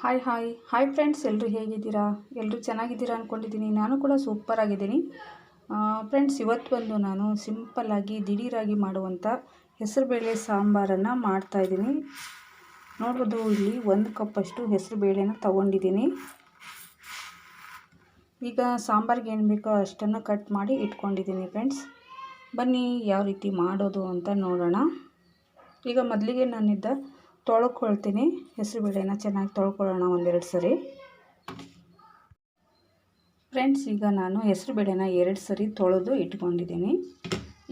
Hi hi hi friends ಎಲ್ಲರೂ ಹೇಗಿದ್ದೀರಾ? ಎಲ್ಲರೂ ಚೆನ್ನಾಗಿದ್ದೀರಾ ಅಂದ್ಕೊಂಡಿದ್ದೀನಿ ನಾನು ಕೂಡ ಸೂಪರ್ ಆಗಿದ್ದೀನಿ. ಫ್ರೆಂಡ್ಸ್ ಇವತ್ತು ಬಂದು ನಾನು ಸಿಂಪಲ್ಲಾಗಿ ದಿಢೀರಾಗಿ ಮಾಡುವಂಥ ಹೆಸರುಬೇಳೆ ಸಾಂಬಾರನ್ನು ಮಾಡ್ತಾಯಿದ್ದೀನಿ ನೋಡ್ಬೋದು, ಇಲ್ಲಿ ಒಂದು ಕಪ್ಪಷ್ಟು ಹೆಸರುಬೇಳೆನ ತಗೊಂಡಿದ್ದೀನಿ. ಈಗ ಸಾಂಬಾರಿಗೆ ಏನು ಬೇಕೋ ಅಷ್ಟನ್ನು ಕಟ್ ಮಾಡಿ ಇಟ್ಕೊಂಡಿದ್ದೀನಿ ಫ್ರೆಂಡ್ಸ್ ಬನ್ನಿ, ಯಾವ ರೀತಿ ಮಾಡೋದು ಅಂತ ನೋಡೋಣ. ಈಗ ಮೊದಲಿಗೆ ನಾನಿದ್ದ ತೊಳ್ಕೊಳ್ತೀನಿ. ಹೆಸರುಬೇಳೆನ ಚೆನ್ನಾಗಿ ತೊಳ್ಕೊಳ್ಳೋಣ ಒಂದೆರಡು ಸರಿ. ಫ್ರೆಂಡ್ಸ್, ಈಗ ನಾನು ಹೆಸರುಬೇಳೆನ ಎರಡು ಸರಿ ತೊಳೆದು ಇಟ್ಕೊಂಡಿದ್ದೀನಿ.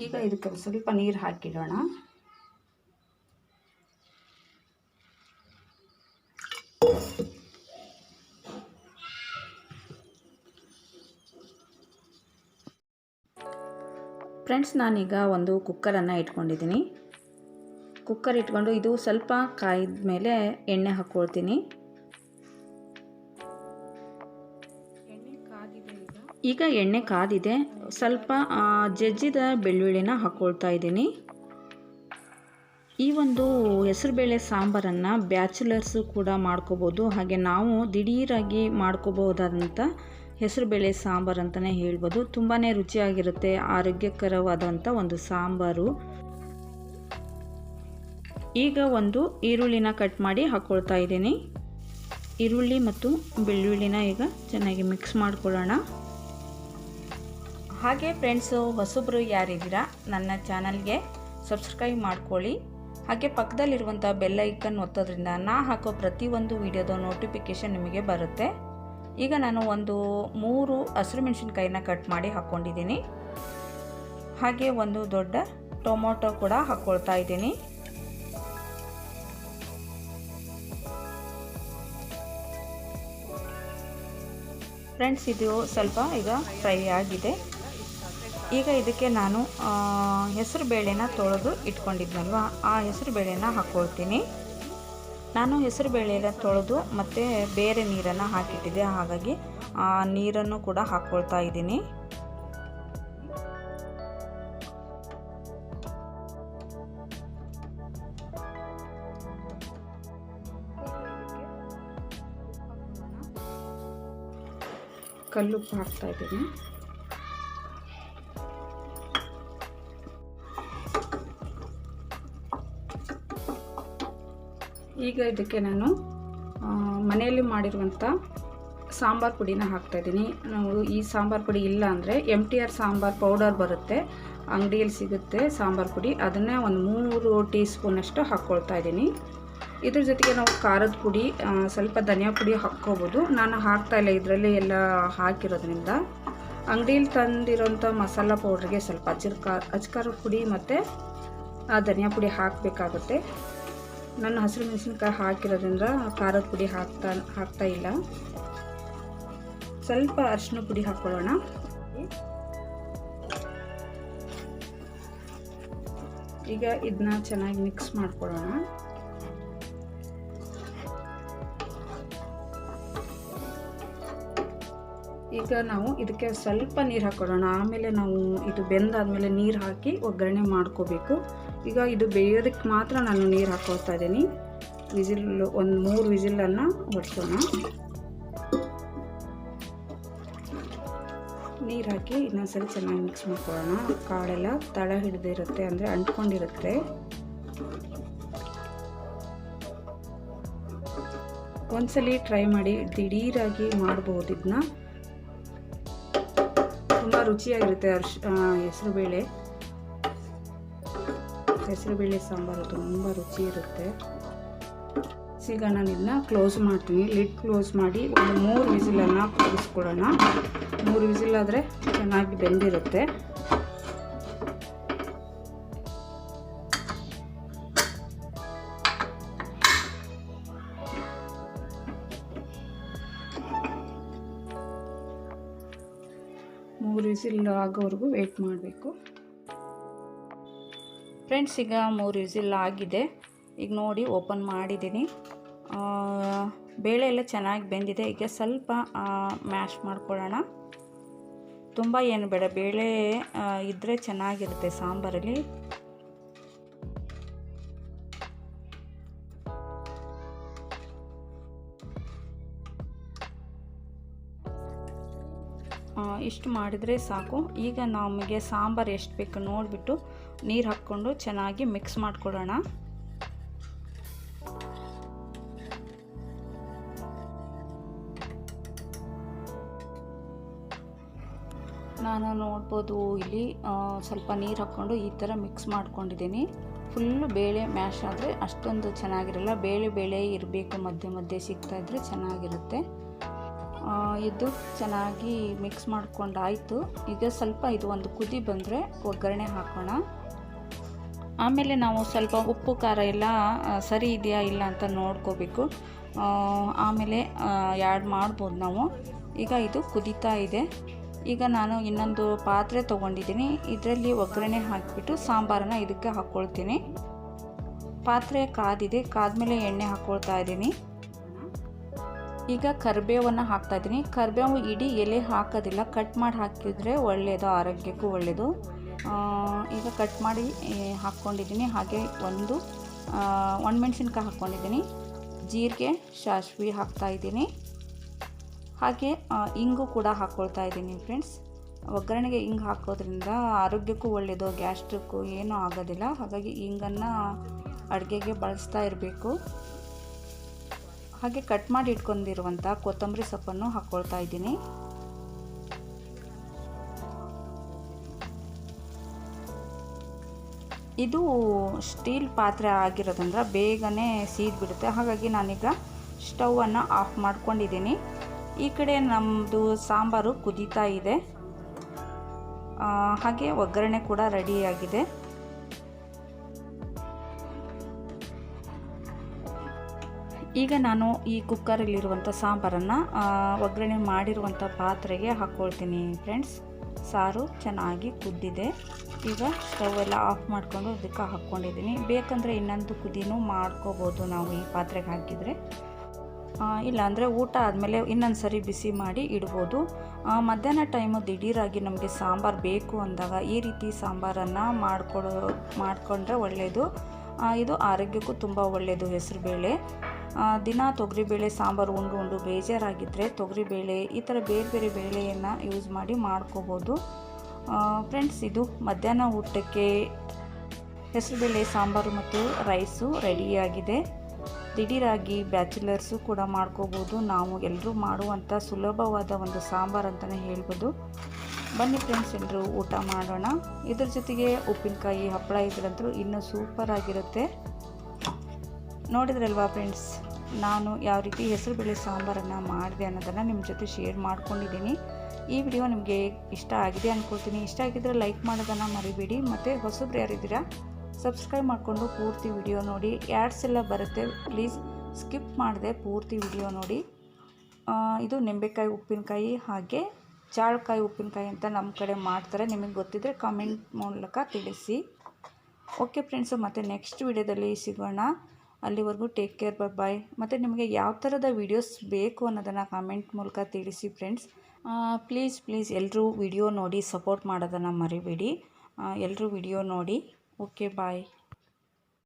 ಈಗ ಇದಕ್ಕೆ ಸ್ವಲ್ಪ ನೀರು ಹಾಕಿಡೋಣ. ಫ್ರೆಂಡ್ಸ್, ನಾನೀಗ ಒಂದು ಕುಕ್ಕರನ್ನು ಇಟ್ಕೊಂಡಿದ್ದೀನಿ. ಕುಕ್ಕರ್ ಇಟ್ಕೊಂಡು ಇದು ಸ್ವಲ್ಪ ಕಾಯ್ದ ಮೇಲೆ ಎಣ್ಣೆ ಹಾಕ್ಕೊಳ್ತೀನಿ. ಈಗ ಎಣ್ಣೆ ಕಾದಿದೆ. ಸ್ವಲ್ಪ ಜಜ್ಜಿದ ಬೆಳ್ಳುಳ್ಳಿನ ಹಾಕ್ಕೊಳ್ತಾ ಇದ್ದೀನಿ. ಈ ಒಂದು ಹೆಸರುಬೇಳೆ ಸಾಂಬಾರನ್ನು ಬ್ಯಾಚುಲರ್ಸು ಕೂಡ ಮಾಡ್ಕೋಬೋದು. ಹಾಗೆ ನಾವು ದಿಢೀರಾಗಿ ಮಾಡ್ಕೋಬೋದಾದಂಥ ಹೆಸರುಬೇಳೆ ಸಾಂಬಾರು ಅಂತಲೇ ಹೇಳ್ಬೋದು. ತುಂಬಾ ರುಚಿಯಾಗಿರುತ್ತೆ, ಆರೋಗ್ಯಕರವಾದಂಥ ಒಂದು ಸಾಂಬಾರು. ಈಗ ಒಂದು ಈರುಳ್ಳಿನ ಕಟ್ ಮಾಡಿ ಹಾಕ್ಕೊಳ್ತಾ ಇದ್ದೀನಿ. ಈರುಳ್ಳಿ ಮತ್ತು ಬೆಳ್ಳುಳ್ಳಿನ ಈಗ ಚೆನ್ನಾಗಿ ಮಿಕ್ಸ್ ಮಾಡ್ಕೊಳ್ಳೋಣ. ಹಾಗೆ ಫ್ರೆಂಡ್ಸು ಹೊಸಬ್ರು ಯಾರಿದ್ದೀರಾ, ನನ್ನ ಚಾನಲ್ಗೆ ಸಬ್ಸ್ಕ್ರೈಬ್ ಮಾಡ್ಕೊಳ್ಳಿ. ಹಾಗೆ ಪಕ್ಕದಲ್ಲಿರುವಂಥ ಬೆಲ್ ಐಕನ್ ಒತ್ತೋದ್ರಿಂದ ನಾ ಹಾಕೋ ಪ್ರತಿಯೊಂದು ವಿಡಿಯೋದ ನೋಟಿಫಿಕೇಷನ್ ನಿಮಗೆ ಬರುತ್ತೆ. ಈಗ ನಾನು ಒಂದು ಮೂರು ಹಸಿರು ಮೆಣಸಿನ್ಕಾಯಿನ ಕಟ್ ಮಾಡಿ ಹಾಕ್ಕೊಂಡಿದ್ದೀನಿ ಹಾಗೆ ಒಂದು ದೊಡ್ಡ ಟೊಮೊಟೊ ಕೂಡ ಹಾಕ್ಕೊಳ್ತಾ ಇದ್ದೀನಿ. ಫ್ರೆಂಡ್ಸ್, ಇದು ಸ್ವಲ್ಪ ಈಗ ಫ್ರೈ ಆಗಿದೆ. ಈಗ ಇದಕ್ಕೆ ನಾನು ಹೆಸರು ಬೇಳೆನ ತೊಳೆದು ಇಟ್ಕೊಂಡಿದ್ನಲ್ವ, ಆ ಹೆಸರು ಬೇಳೆನ ಹಾಕ್ಕೊಳ್ತೀನಿ ನಾನು ಹೆಸರು ಬೇಳೆನ ತೊಳೆದು ಮತ್ತು ಬೇರೆ ನೀರನ್ನು ಹಾಕಿಟ್ಟಿದ್ದೆ, ಹಾಗಾಗಿ ನೀರನ್ನು ಕೂಡ ಹಾಕ್ಕೊಳ್ತಾ ಇದ್ದೀನಿ. ಕಲ್ಲುಪ್ಪು ಹಾಕ್ತಾ ಇದ್ದೀನಿ. ಈಗ ಇದಕ್ಕೆ ನಾನು ಮನೆಯಲ್ಲಿ ಮಾಡಿರುವಂಥ ಸಾಂಬಾರು ಪುಡಿನ ಹಾಕ್ತಾಯಿದ್ದೀನಿ ನಾವು ಈ ಸಾಂಬಾರು ಪುಡಿ ಇಲ್ಲ ಅಂದರೆ M T R sambar powder ಬರುತ್ತೆ. ಅಂಗಡಿಯಲ್ಲಿ ಸಿಗುತ್ತೆ ಸಾಂಬಾರು ಪುಡಿ. ಅದನ್ನೇ ಒಂದು ಮೂರು ಟೀ ಸ್ಪೂನಷ್ಟು ಹಾಕ್ಕೊಳ್ತಾ ಇದ್ದೀನಿ. ಇದ್ರ ಜೊತೆಗೆ ನಾವು ಖಾರದ ಪುಡಿ ಸ್ವಲ್ಪ ಧನಿಯಾ ಪುಡಿ ಹಾಕ್ಕೋಬೋದು. ನಾನು ಹಾಕ್ತಾಯಿಲ್ಲ ಇದರಲ್ಲಿ ಎಲ್ಲ ಹಾಕಿರೋದ್ರಿಂದ. ಅಂಗಡಿಯಲ್ಲಿ ತಂದಿರೋಂಥ ಮಸಾಲ ಪೌಡ್ರಿಗೆ ಸ್ವಲ್ಪ ಅಜ್ಜರ ಖಾರ ಅಜ್ಕಾರದ ಪುಡಿ ಮತ್ತು ಧನಿಯಾ ಪುಡಿ ಹಾಕಬೇಕಾಗುತ್ತೆ. ನಾನು ಹಸಿರು ಮೆಣಸಿನ್ಕಾಯಿ ಹಾಕಿರೋದ್ರಿಂದ ಖಾರದ ಪುಡಿ ಹಾಕ್ತಾ ಹಾಕ್ತಾ ಇಲ್ಲ. ಸ್ವಲ್ಪ ಅರಿಶಿನ ಪುಡಿ ಹಾಕ್ಕೊಳ್ಳೋಣ. ಈಗ ಇದನ್ನ ಚೆನ್ನಾಗಿ ಮಿಕ್ಸ್ ಮಾಡ್ಕೊಳ್ಳೋಣ. ಈಗ ನಾವು ಇದಕ್ಕೆ ಸ್ವಲ್ಪ ನೀರು ಹಾಕೊಳ್ಳೋಣ. ಆಮೇಲೆ ನಾವು ಇದು ಬೆಂದಾದಮೇಲೆ ನೀರು ಹಾಕಿ ಒಗ್ಗರಣೆ ಮಾಡ್ಕೋಬೇಕು. ಈಗ ಇದು ಬೇಯೋದಕ್ಕೆ ಮಾತ್ರ ನಾನು ನೀರು ಹಾಕೋತಾ ಇದ್ದೀನಿ. ವಿಸಿಲ್ ಒಂದು ಮೂರು ವಿಸಿಲನ್ನು ಹೊಡ್ಸೋಣ ನೀರು ಹಾಕಿ ಇನ್ನೊಂದ್ಸರಿ ಚೆನ್ನಾಗಿ ಮಿಕ್ಸ್ ಮಾಡ್ಕೊಳ್ಳೋಣ. ಕಾಳೆಲ್ಲ ತಳ ಹಿಡಿದಿರುತ್ತೆ ಅಂದರೆ ಅಂಟ್ಕೊಂಡಿರುತ್ತೆ. ಒಂದ್ಸಲಿ ಟ್ರೈ ಮಾಡಿ ದಿಢೀರಾಗಿ ಮಾಡ್ಬೋದು ಇದನ್ನ ತುಂಬ ರುಚಿಯಾಗಿರುತ್ತೆ ಅರ್ಶ್ ಹೆಸರುಬೇಳೆ ಹೆಸರುಬೇಳೆ ಸಾಂಬಾರು ತುಂಬ ರುಚಿ ಇರುತ್ತೆ ಈಗ ನಾನು ಇದನ್ನ ಕ್ಲೋಸ್ ಮಾಡ್ತೀನಿ. ಲಿಡ್ ಕ್ಲೋಸ್ ಮಾಡಿ ಒಂದು ಮೂರು ವಿಸಿಲನ್ನು ಕೂಡಿಸ್ಕೊಡೋಣ ಮೂರು ವಿಸಿಲ್ ಆದರೆ ಚೆನ್ನಾಗಿ ಬೆಂದಿರುತ್ತೆ. ವಿಸಿಲ್ ಆಗೋವರೆಗೂ ವೆಯ್ಟ್ ಮಾಡಬೇಕು. ಫ್ರೆಂಡ್ಸ್, ಈಗ ಮೂರು ವಿಸಿಲ್ ಆಗಿದೆ. ಈಗ ನೋಡಿ, ಓಪನ್ ಮಾಡಿದ್ದೀನಿ. ಬೇಳೆ ಎಲ್ಲ ಚೆನ್ನಾಗಿ ಬೆಂದಿದೆ. ಈಗ ಸ್ವಲ್ಪ ಮ್ಯಾಶ್ ಮಾಡ್ಕೊಳ್ಳೋಣ. ತುಂಬ ಏನು ಬೇಡ. ಬೇಳೆ ಇದ್ದರೆ ಚೆನ್ನಾಗಿರುತ್ತೆ ಸಾಂಬಾರಲ್ಲಿ. ಇಷ್ಟು ಮಾಡಿದರೆ ಸಾಕು. ಈಗ ನಮಗೆ ಸಾಂಬಾರು ಎಷ್ಟು ಬೇಕು ನೋಡಿಬಿಟ್ಟು ನೀರು ಹಾಕ್ಕೊಂಡು ಚೆನ್ನಾಗಿ ಮಿಕ್ಸ್ ಮಾಡಿಕೊಡೋಣ. ನಾನು ನೋಡ್ಬೋದು ಇಲ್ಲಿ ಸ್ವಲ್ಪ ನೀರು ಹಾಕ್ಕೊಂಡು ಈ ಥರ ಮಿಕ್ಸ್ ಮಾಡ್ಕೊಂಡಿದ್ದೀನಿ. ಫುಲ್ಲು ಬೇಳೆ ಮ್ಯಾಶ್ ಆದರೆ ಅಷ್ಟೊಂದು ಚೆನ್ನಾಗಿರಲ್ಲ. ಬೇಳೆ ಬೇಳೆ ಇರಬೇಕು ಮಧ್ಯೆ ಮಧ್ಯೆ ಸಿಗ್ತಾಯಿದ್ರೆ ಚೆನ್ನಾಗಿರುತ್ತೆ. ಇದು ಚೆನ್ನಾಗಿ ಮಿಕ್ಸ್ ಮಾಡ್ಕೊಂಡಾಯಿತು. ಈಗ ಸ್ವಲ್ಪ ಇದು ಒಂದು ಕುದಿ ಬಂದರೆ ಒಗ್ಗರಣೆ ಹಾಕೋಣ. ಆಮೇಲೆ ನಾವು ಸ್ವಲ್ಪ ಉಪ್ಪು, ಖಾರ ಎಲ್ಲ ಸರಿ ಇದೆಯಾ ಇಲ್ಲ ಅಂತ ನೋಡ್ಕೋಬೇಕು. ಆಮೇಲೆ ಆ್ಯಡ್ ಮಾಡ್ಬೋದು ನಾವು. ಈಗ ಇದು ಕುದೀತಾ ಇದೆ. ಈಗ ನಾನು ಇನ್ನೊಂದು ಪಾತ್ರೆ ತೊಗೊಂಡಿದ್ದೀನಿ. ಇದರಲ್ಲಿ ಒಗ್ಗರಣೆ ಹಾಕಿಬಿಟ್ಟು ಸಾಂಬಾರನ್ನ ಇದಕ್ಕೆ ಹಾಕ್ಕೊಳ್ತೀನಿ ಪಾತ್ರೆ ಕಾದಿದೆ. ಕಾದ್ಮೇಲೆ ಎಣ್ಣೆ ಹಾಕ್ಕೊಳ್ತಾ ಇದ್ದೀನಿ. ಈಗ ಕರಿಬೇವನ್ನು ಹಾಕ್ತಾ ಇದ್ದೀನಿ. ಕರಿಬೇವು ಇಡೀ ಎಲೆ ಹಾಕೋದಿಲ್ಲ. ಕಟ್ ಮಾಡಿ ಹಾಕಿದರೆ ಒಳ್ಳೆಯದು, ಆರೋಗ್ಯಕ್ಕೂ ಒಳ್ಳೆಯದು. ಈಗ ಕಟ್ ಮಾಡಿ ಹಾಕ್ಕೊಂಡಿದ್ದೀನಿ. ಹಾಗೆ ಒಂದು ಒಣಮೆಣ್ಸಿನ್ಕಾಯಿ ಹಾಕ್ಕೊಂಡಿದ್ದೀನಿ. ಜೀರಿಗೆ ಸಾಸಿವೆ ಹಾಕ್ತಾ ಇದ್ದೀನಿ. ಹಾಗೆ ಇಂಗು ಕೂಡ ಹಾಕ್ಕೊಳ್ತಾ ಇದ್ದೀನಿ ಫ್ರೆಂಡ್ಸ್ ಒಗ್ಗರಣೆಗೆ ಹಿಂಗೆ ಹಾಕೋದ್ರಿಂದ ಆರೋಗ್ಯಕ್ಕೂ ಒಳ್ಳೆಯದು, ಗ್ಯಾಸ್ಟ್ರಿಕ್ಕು ಏನೂ ಆಗೋದಿಲ್ಲ. ಹಾಗಾಗಿ ಹಿಂಗನ್ನು ಅಡುಗೆಗೆ ಬಳಸ್ತಾ ಇರಬೇಕು. ಹಾಗೆ ಕಟ್ ಮಾಡಿ ಇಟ್ಕೊಂಡಿರುವಂಥ ಕೊತ್ತಂಬರಿ ಸೊಪ್ಪನ್ನು ಹಾಕ್ಕೊಳ್ತಾ ಇದ್ದೀನಿ. ಇದು ಸ್ಟೀಲ್ ಪಾತ್ರೆ ಆಗಿರೋದ್ರಿಂದ ಬೇಗನೆ ಸೀದ್ಬಿಡುತ್ತೆ ಹಾಗಾಗಿ ನಾನೀಗ ಸ್ಟವನ್ನು ಆಫ್ ಮಾಡ್ಕೊಂಡಿದ್ದೀನಿ. ಈ ಕಡೆ ನಮ್ಮದು ಸಾಂಬಾರು ಕುದೀತಾ ಇದೆ. ಹಾಗೆ ಒಗ್ಗರಣೆ ಕೂಡ ರೆಡಿಯಾಗಿದೆ ಈಗ ನಾನು ಈ ಕುಕ್ಕರಲ್ಲಿರುವಂಥ ಸಾಂಬಾರನ್ನು ಒಗ್ಗರಣೆ ಮಾಡಿರುವಂಥ ಪಾತ್ರೆಗೆ ಹಾಕ್ಕೊಳ್ತೀನಿ ಫ್ರೆಂಡ್ಸ್ ಸಾರು ಚೆನ್ನಾಗಿ ಕುದ್ದಿದೆ. ಈಗ ಸ್ಟವ್ ಎಲ್ಲ ಆಫ್ ಮಾಡಿಕೊಂಡು ಅದಕ್ಕೆ ಹಾಕ್ಕೊಂಡಿದ್ದೀನಿ. ಬೇಕಂದರೆ ಇನ್ನೊಂದು ಕುದಿನೂ ಮಾಡ್ಕೋಬೋದು ನಾವು ಈ ಪಾತ್ರೆಗೆ ಹಾಕಿದರೆ. ಇಲ್ಲಾಂದರೆ ಊಟ ಆದಮೇಲೆ ಇನ್ನೊಂದು ಸರಿ ಬಿಸಿ ಮಾಡಿ ಇಡ್ಬೋದು. ಮಧ್ಯಾಹ್ನ ಟೈಮು ದಿಢೀರಾಗಿ ನಮಗೆ ಸಾಂಬಾರು ಬೇಕು ಅಂದಾಗ ಈ ರೀತಿ ಸಾಂಬಾರನ್ನು ಮಾಡಿಕೊಡೋ ಮಾಡಿಕೊಂಡ್ರೆ ಒಳ್ಳೆಯದು ಇದು ಆರೋಗ್ಯಕ್ಕೂ ತುಂಬ ಒಳ್ಳೆಯದು ಹೆಸರುಬೇಳೆ ದಿನ ತೊಗರಿಬೇಳೆ, ಸಾಂಬಾರು, ಉಂಡು ಉಂಡು ಬೇಜಾರಾಗಿದ್ದರೆ ತೊಗರಿಬೇಳೆ, ಈ ಥರ ಬೇರೆ ಬೇರೆ ಬೇಳೆಯನ್ನು ಯೂಸ್ ಮಾಡಿ ಮಾಡ್ಕೋಬೋದು. ಫ್ರೆಂಡ್ಸ್ ಇದು ಮಧ್ಯಾಹ್ನ ಊಟಕ್ಕೆ ಹೆಸರುಬೇಳೆ ಸಾಂಬಾರು ಮತ್ತು ರೈಸು ರೆಡಿಯಾಗಿದೆ ದಿಢೀರಾಗಿ ಬ್ಯಾಚುಲರ್ಸು ಕೂಡ ಮಾಡ್ಕೋಬೋದು. ನಾವು ಎಲ್ಲರೂ ಮಾಡುವಂಥ ಸುಲಭವಾದ ಒಂದು ಸಾಂಬಾರು ಅಂತಲೇ ಹೇಳ್ಬೋದು. ಬನ್ನಿ ಫ್ರೆಂಡ್ಸ್ ಎಲ್ಲರೂ ಊಟ ಮಾಡೋಣ. ಇದ್ರ ಜೊತೆಗೆ ಉಪ್ಪಿನಕಾಯಿ, ಹಪ್ಪಳ ಇದ್ರಂತೂ ಇನ್ನೂ ಸೂಪರ್ ಆಗಿರುತ್ತೆ. ನೋಡಿದ್ರಲ್ವಾ ಫ್ರೆಂಡ್ಸ್ ನಾನು ಯಾವ ರೀತಿ ಹೆಸರುಬೇಳೆ ಸಾಂಬಾರನ್ನು ಮಾಡಿದೆ ಅನ್ನೋದನ್ನು ನಿಮ್ಮ ಜೊತೆ ಶೇರ್ ಮಾಡ್ಕೊಂಡಿದ್ದೀನಿ. ಈ ವಿಡಿಯೋ ನಿಮಗೆ ಇಷ್ಟ ಆಗಿದೆ ಅಂದ್ಕೊಳ್ತೀನಿ ಇಷ್ಟ ಆಗಿದ್ದರೆ ಲೈಕ್ ಮಾಡೋದನ್ನು ಮರಿಬೇಡಿ. ಮತ್ತು ಹೊಸಬ್ರು ಯಾರಿದ್ದೀರಾ ಸಬ್ಸ್ಕ್ರೈಬ್ ಮಾಡಿಕೊಂಡು ಪೂರ್ತಿ ವಿಡಿಯೋ ನೋಡಿ. ಆ್ಯಡ್ಸ್ ಎಲ್ಲ ಬರುತ್ತೆ. ಪ್ಲೀಸ್ ಸ್ಕಿಪ್ ಮಾಡಿದೆ ಪೂರ್ತಿ ವಿಡಿಯೋ ನೋಡಿ. ಇದು ನಿಂಬೆಕಾಯಿ, ಉಪ್ಪಿನಕಾಯಿ ಹಾಗೆ ಜಾಳಕಾಯಿ, ಉಪ್ಪಿನಕಾಯಿ ಅಂತ ನಮ್ಮ ಕಡೆ ಮಾಡ್ತಾರೆ. ನಿಮಗೆ ಗೊತ್ತಿದ್ದರೆ ಕಾಮೆಂಟ್ ಮೂಲಕ ತಿಳಿಸಿ. ಓಕೆ ಫ್ರೆಂಡ್ಸು ಮತ್ತು ನೆಕ್ಸ್ಟ್ ವಿಡಿಯೋದಲ್ಲಿ ಸಿಗೋಣ. ಅಲ್ಲಿವರೆಗೂ ಟೇಕ್ ಕೇರ್ ಬೈ ಬಾಯ್ ಮತ್ತು ನಿಮಗೆ ಯಾವ ಥರದ ವೀಡಿಯೋಸ್ ಬೇಕು ಅನ್ನೋದನ್ನು ಕಾಮೆಂಟ್ ಮೂಲಕ ತಿಳಿಸಿ ಫ್ರೆಂಡ್ಸ್ ಪ್ಲೀಸ್ ಪ್ಲೀಸ್ ಎಲ್ಲರೂ ವಿಡಿಯೋ ನೋಡಿ ಸಪೋರ್ಟ್ ಮಾಡೋದನ್ನು ಮರಿಬೇಡಿ. ಎಲ್ಲರೂ ವಿಡಿಯೋ ನೋಡಿ. Okay bye